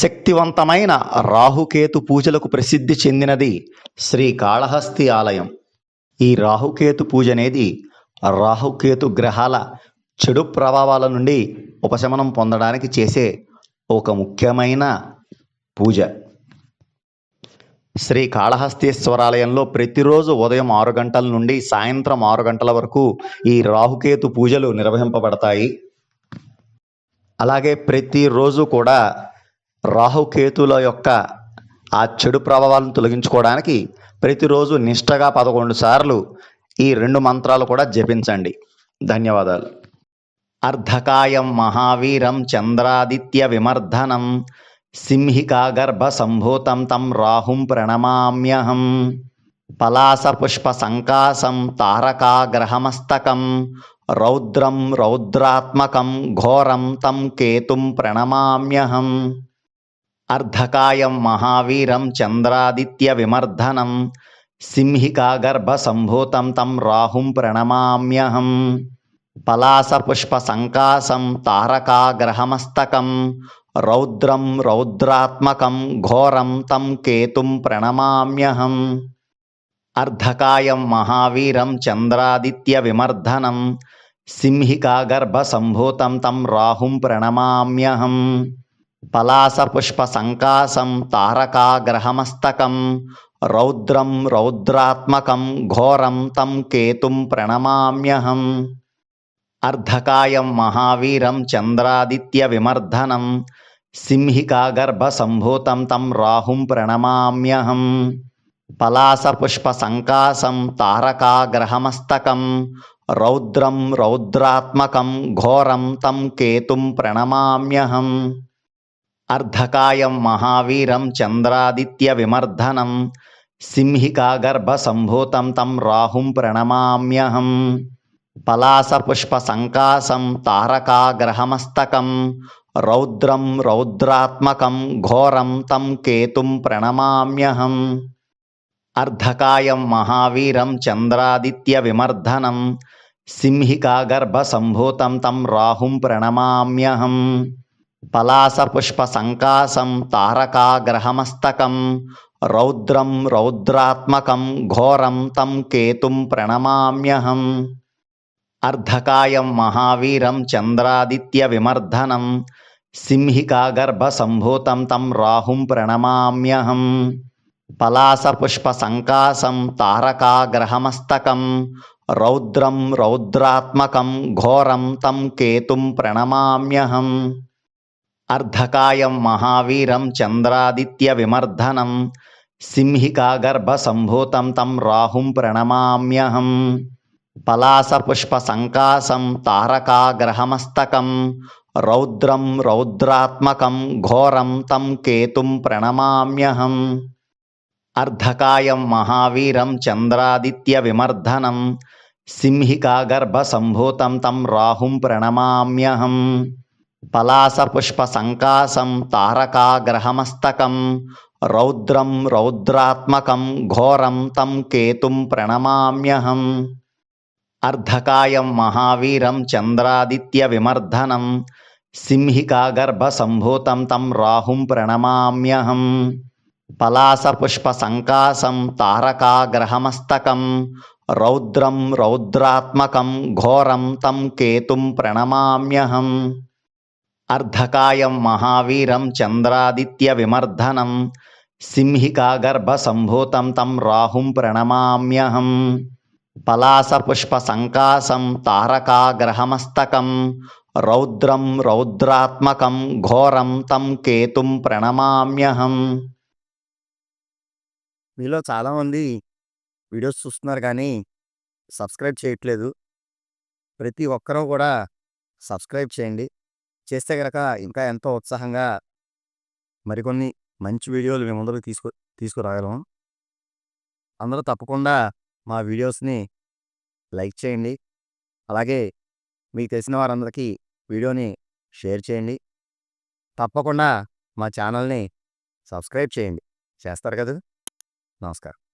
శక్తివంతమైన రాహుకేతు పూజలకు ప్రసిద్ధి చెందినది శ్రీ కాళహస్తి ఆలయం. ఈ రాహుకేతు పూజ అనేది రాహుకేతు గ్రహాల చెడు ప్రభావాల నుండి ఉపశమనం పొందడానికి చేసే ఒక ముఖ్యమైన పూజ. శ్రీ కాళహస్తీశ్వరాలయంలో ప్రతిరోజు ఉదయం ఆరు గంటల నుండి సాయంత్రం ఆరు గంటల వరకు ఈ రాహుకేతు పూజలు నిర్వహింపబడతాయి. అలాగే ప్రతిరోజు కూడా రాహుకేతుల యొక్క ఆ చెడు ప్రభావాలను తొలగించుకోవడానికి ప్రతిరోజు నిష్టగా పదకొండు సార్లు ఈ రెండు మంత్రాలు కూడా జపించండి. ధన్యవాదాలు. అర్ధకాయం మహావీరం చంద్రాదిత్య విమర్ధనం సింహికా గర్భ సంభూతం తం రాహుం ప్రణమామ్యహం పలాస పుష్ప సంకాసం తారకాగ్రహమస్తకం రౌద్రం రౌద్రాత్మకం ఘోరం తం కేతుం ప్రణమామ్యహం अर्धकायं महावीरं चन्द्रादित्यविमर्दनं सिंहिकागर्भसम्भूतं तं राहुं प्रणमाम्यहं पलासपुष्पसङ्कासं तारकाग्रहमस्तकं रौद्रं रौद्रात्मकं घोरं तं केतुं प्रणमाम्यहम् अर्धकायं महावीरं चन्द्रादित्यविमर्दनं सिंहिकागर्भसम्भूतं तं राहुं प्रणमाम्यहम् पलासपुष्पसङ्कासं तारकाग्रहमस्तकं रौद्रं रौद्रात्मकं घोरं तं केतुं प्रणमाम्यहम्। अर्धकायं महावीरं चन्द्रादित्यविमर्दनं सिंहिकागर्भसम्भूतं तं राहुं प्रणमाम्यहम्। पलासपुष्पसङ्कासं तारकाग्रहमस्तकं रौद्रं रौद्रात्मकं घोरं तं केतुं प्रणमाम्यहम्। अर्धकायं महावीरं चन्द्रादित्यविमर्दनं सिंहिकागर्भसम्भूतं तं राहुं प्रणमाम्यहं पलासपुष्पसङ्कासं तारकाग्रहमस्तकं रौद्रं रौद्रात्मकं घोरं तं केतुं प्रणमाम्यहम् अर्धकायं महावीरं चन्द्रादित्यविमर्दनं सिंहिकागर्भसम्भूतं तं राहुं प्रणमाम्यहम् पलासपुष्पसङ्कासं तारकाग्रहमस्तकं रौद्रं रौद्रात्मकं घोरं तं केतुं प्रणमाम्यहम्। अर्धकायं महावीरं चन्द्रादित्यविमर्दनं सिंहिकागर्भसम्भूतं तं राहुं प्रणमाम्यहं पलासपुष्पसङ्कासं तारकाग्रहमस्तकं रौद्रं रौद्रात्मकं घोरं तं केतुं प्रणमाम्यहम्। अर्धकायं महावीरं चन्द्रादित्यविमर्दनं सिंहिकागर्भसम्भूतं तं राहुं प्रणमाम्यहं पलासपुष्पसङ्कासं तारकाग्रहमस्तकं रौद्रं रौद्रात्मकं घोरं तं केतुं प्रणमाम्यहम् अर्धकायं महावीरं चन्द्रादित्यविमर्दनं सिंहिकागर्भसम्भूतं तं राहुं प्रणमाम्यहम् पलासपुष्पसङ्कासं तारकाग्रहमस्तकं रौद्रं रौद्रात्मकं घोरं तं केतुं प्रणमाम्यहम्। अर्धकायं महावीरं चन्द्रादित्यविमर्दनं सिंहिकागर्भसम्भूतं तं राहुं प्रणमाम्यहं पलासपुष्पसङ्कासं तारकाग्रहमस्तकं रौद्रं रौद्रात्मकं घोरं तं केतुं प्रणमाम्यहम्। అర్ధకాయం మహావీరం చంద్రాదిత్య విమర్ధనం సంభూతం తం రాహుం ప్రణమామ్యహం పలాస పుష్ప సంకాసం తారకా తారకాగ్రహమస్తకం రౌద్రం రౌద్రాత్మకం ఘోరం తం కేతుం ప్రణమామ్యహం. మీలో చాలామంది వీడియోస్ చూస్తున్నారు కానీ సబ్స్క్రైబ్ చేయట్లేదు. ప్రతి ఒక్కరూ కూడా సబ్స్క్రైబ్ చేయండి. చేస్తే కనుక ఇంకా ఎంతో ఉత్సాహంగా మరికొన్ని మంచి వీడియోలు మేము అందరూ తీసుకు తీసుకురాగలం అందరూ తప్పకుండా మా వీడియోస్ని లైక్ చేయండి. అలాగే మీకు తెలిసిన వారందరికీ వీడియోని షేర్ చేయండి. తప్పకుండా మా ఛానల్ని సబ్స్క్రైబ్ చేయండి. చేస్తారు కదా? నమస్కారం.